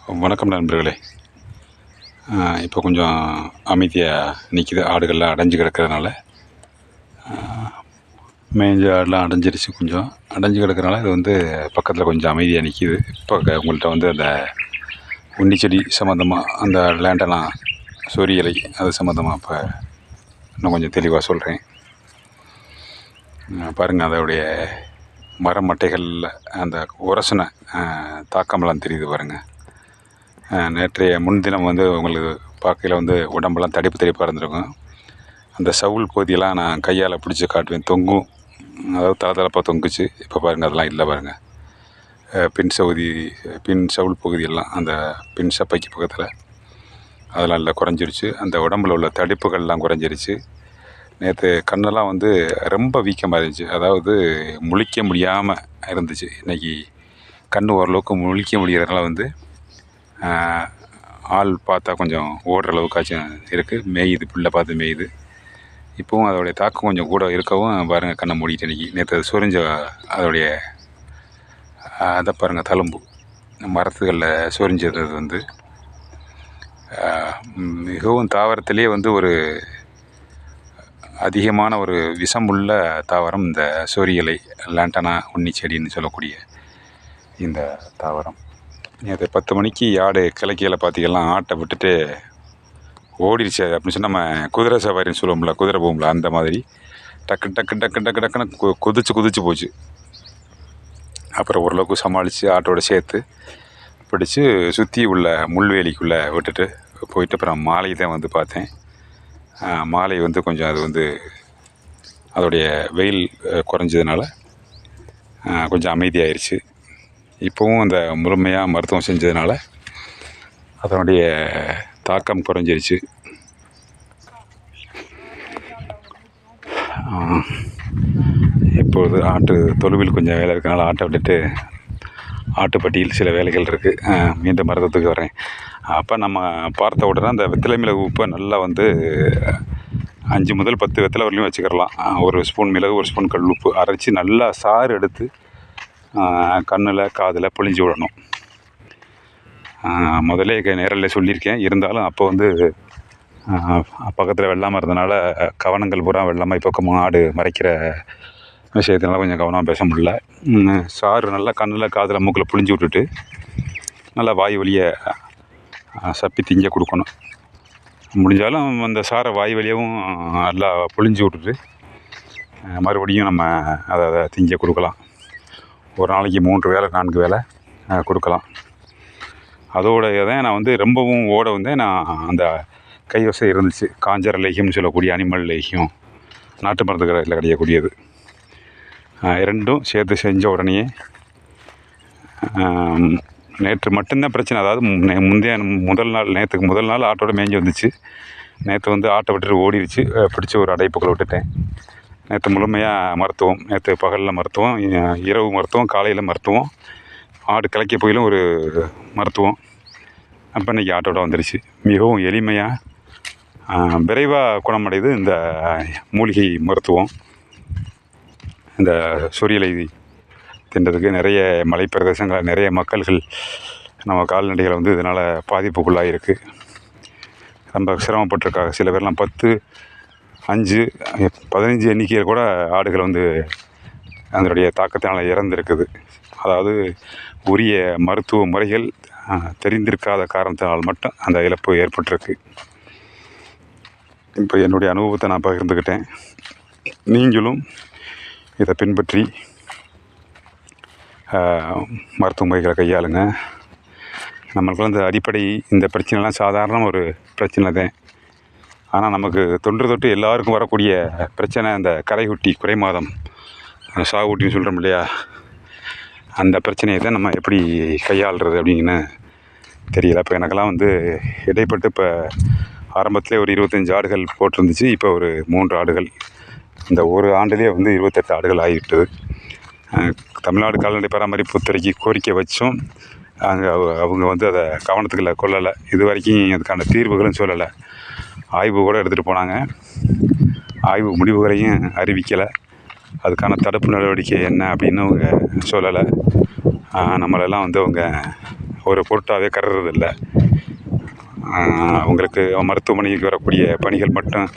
வணக்கம் நண்பர்களே. இப்போ கொஞ்சம் அமைதியாக நிற்கிது ஆடுகள்லாம் அடைஞ்சு கிடக்கிறதுனால மேஞ்ச ஆடெலாம் அடைஞ்சிருச்சு கொஞ்சம். அடைஞ்சு கிடக்கிறனால இது வந்து பக்கத்தில் கொஞ்சம் அமைதியாக நிற்கிது இப்போ உங்கள்கிட்ட வந்து அந்த உன்னிச்செடி சம்மந்தமாக அந்த லேண்டெல்லாம் சொரியலை அது சம்மந்தமாக இப்போ இன்னும் கொஞ்சம் தெளிவாக சொல்கிறேன் பாருங்கள் அதோடைய மரம் மட்டைகளில் அந்த உரசனை தாக்கமெல்லாம் தெரியுது பாருங்கள் நேற்றைய முன்தினம் வந்து உங்களுக்கு பார்க்கையில் வந்து உடம்பெல்லாம் தடிப்பு தடிப்பாக இருந்திருக்கும். அந்த சவுல் பகுதியெல்லாம் நான் கையால் பிடிச்சி காட்டுவேன். தொங்கும். அதாவது தளதளப்பாக தொங்குச்சு. இப்போ பாருங்கள் அதெல்லாம் இல்லை பாருங்கள் பின் சவுதி பின் சவுல் பகுதியெல்லாம் அந்த பின் சப்பைக்கு பக்கத்தில் அதெல்லாம் இல்லை குறைஞ்சிருச்சு. அந்த உடம்புல உள்ள தடிப்புகள்லாம் குறைஞ்சிருச்சு. நேற்று கண்ணெல்லாம் வந்து ரொம்ப வீக்கமாக இருந்துச்சு. அதாவது முழிக்க முடியாமல் இருந்துச்சு. இன்றைக்கி கண் ஓரளவுக்கு முழிக்க முடிகிறதுனால வந்து ஆள் பார்த்தா கொஞ்சம் ஓடுற அளவுக்காச்சும் இருக்குது மேயுது புல்லை பார்த்து மேயுது. இப்போவும் அதோடைய தாக்கம் கொஞ்சம் கூட இருக்கவும் பாருங்கள் கண்ணை மூடிட்டு இன்றைக்கி நேற்று அது சொரிஞ்ச அதோடைய அதை பாருங்கள் தழும்பு. மரத்துகளில் சொரிஞ்சது வந்து. மிகவும் தாவரத்திலே வந்து ஒரு அதிகமான ஒரு விஷமுள்ள தாவரம் இந்த சொரியலை லாண்டனா உன்னி செடின்னு சொல்லக்கூடிய இந்த தாவரம். நேற்று பத்து மணிக்கு ஆடு கிழக்கியில் பார்த்தீங்கன்னா ஆட்டை விட்டுட்டு ஓடிடுச்சு. அப்படின்னு சொன்னால் நம்ம குதிரை சவாரின்னு சொல்லுவோம்ல குதிரை போகும்ல அந்த மாதிரி. டக்கு டக்கு டக்கு டக்கு டக்குன்னு கு குதிச்சு குதிச்சு போச்சு. அப்புறம் ஓரளவுக்கு சமாளித்து ஆட்டோட சேர்த்து பிடிச்சி சுற்றி உள்ள முள்வேலிக்குள்ளே விட்டுட்டு போயிட்டு அப்புறம் மாலை தான் வந்து பார்த்தேன். மாலை வந்து கொஞ்சம் அது வந்து அதோடைய வெயில் குறைஞ்சதுனால கொஞ்சம் அமைதியாயிருச்சு. இப்போவும் அந்த முழுமையாக மருத்துவம் செஞ்சதுனால அதனுடைய தாக்கம் குறைஞ்சிருச்சு. ஆஹ், இப்பொழுது ஆட்டு தொழுவில் கொஞ்சம் வேலை இருக்கனால ஆட்டை விட்டுட்டு ஆட்டுப்பட்டியில் சில வேலைகள் இருக்குது மீண்டும் மருத்துவத்துக்கு வரேன் அப்போ நம்ம பார்த்த உடனே அந்த வெத்தலை மிளகு உப்பை நல்லா வந்து அஞ்சு முதல் பத்து வெத்தலை வரலையும் வச்சுக்கிறலாம். ஒரு ஸ்பூன் மிளகு ஒரு ஸ்பூன் கல் உப்பு அரைச்சி நல்லா சாறு எடுத்து கண்ணில் காதில் பொழிஞ்சு விடணும். முதல்ல நேரில் சொல்லியிருக்கேன். இருந்தாலும் அப்போ வந்து பக்கத்தில் வெள்ளாமல் இருந்தனால கவனங்கள் பூரா வெள்ளாமல் இப்போ மாடு மறைக்கிற விஷயத்தினால கொஞ்சம் கவனமாக பேச முடியல. சாறு நல்லா கண்ணில் காதில் மூக்கில் புழிஞ்சு விட்டுட்டு நல்லா வாய் வழியை சப்பி திங்க கொடுக்கணும். முடிஞ்சாலும் அந்த சாரை வாய் வழியாகவும் நல்லா புழிஞ்சு விட்டுட்டு மறுபடியும் நம்ம அதை அதை திங்க கொடுக்கலாம். ஒரு நாளைக்கு மூன்று வேளை நான்கு வேளை கொடுக்கலாம். அதோட தான் நான் வந்து ரொம்பவும் ஓட வந்து நான் அந்த கைவசம் இருந்துச்சு. காஞ்சர லேகியம்னு சொல்லக்கூடிய அனிமல் லேகியம் நாட்டு மருந்து கடையில் கிடைக்கக்கூடியது. ரெண்டும் இரண்டும் சேர்த்து செஞ்ச உடனேயே நேற்று மட்டும்தான் பிரச்சனை. அதாவது முந்தைய முதல் நாள் நேற்றுக்கு முதல் நாள் ஆட்டோட மேய்ஞ்சி வந்துச்சு. நேற்று வந்து ஆட்டை விட்டுட்டு ஓடிடுச்சு. பிடிச்சி ஒரு அடைப்புக்குள்ள விட்டுட்டேன். நேற்று முழுமையாக மருத்துவம் நேற்று பகலில் மருத்துவம் இரவு மருத்துவம் காலையில் மருத்துவம் ஆடு கலைக்க போயிலும் ஒரு மருத்துவம். அப்போ இன்றைக்கி ஆட்டோட வந்துருச்சு. மிகவும் எளிமையாக விரைவாக குணமடையுது இந்த மூலிகை மருத்துவம். இந்த சொரியலை தின்றதுக்கு நிறைய மலை பிரதேசங்கள் நிறைய மக்கள்கள் நம்ம கால்நடைகளை வந்து இதனால் பாதிப்புக்குள்ளாக இருக்குது ரொம்ப சிரமப்பட்டிருக்காங்க. சில பேர்லாம் பத்து அஞ்சு பதினஞ்சு எண்ணிக்கையில் கூட ஆடுகள் வந்து அதனுடைய தாக்கத்தினால் இறந்துருக்குது. அதாவது உரிய மருத்துவ முறைகள் தெரிந்திருக்காத காரணத்தினால் மட்டும் அந்த இழப்பு ஏற்பட்டிருக்கு. இப்போ என்னுடைய அனுபவத்தை நான் பகிர்ந்துக்கிட்டேன். நீங்களும் இதை பின்பற்றி மருத்துவ முறைகளை கையாளுங்க. நம்மளுக்கு வந்து அடிப்படை இந்த பிரச்சனைலாம் சாதாரண ஒரு பிரச்சனை தான். ஆனால் நமக்கு தொன்று தொட்டு எல்லாருக்கும் வரக்கூடிய பிரச்சனை அந்த கரைகுட்டி குறைமாதம் சாகுட்டின்னு சொல்கிறோம் இல்லையா? அந்த பிரச்சனையை தான் நம்ம எப்படி கையாளுறது அப்படின்னு தெரியல. இப்போ எனக்கெல்லாம் வந்து இடைப்பட்டு இப்போ ஆரம்பத்திலே ஒரு இருபத்தஞ்சி ஆடுகள் போட்டிருந்துச்சு. இப்போ ஒரு மூன்று ஆடுகள். இந்த ஒரு ஆண்டுலேயே வந்து இருபத்தெட்டு ஆடுகள் ஆகிவிட்டது. தமிழ்நாடு கால்நடை பராமரிப்பு துறைக்கு கோரிக்கை வச்சும் அங்கே அவங்க வந்து அதை கவனத்துக்குள்ள கொள்ளலை. இது வரைக்கும் அதுக்கான தீர்வுகளும் சொல்லலை. ஆய்வு கூட எடுத்துகிட்டு போனாங்க. ஆய்வு முடிவுகளையும் அறிவிக்கலை. அதுக்கான தடுப்பு நடவடிக்கை என்ன அப்படின்னு அவங்க சொல்லலை. நம்மளெல்லாம் வந்து அவங்க ஒரு பொருட்டாகவே கருறதில்லை அவங்களுக்கு மருத்துவமனைக்கு வரக்கூடிய பணிகள் மட்டும்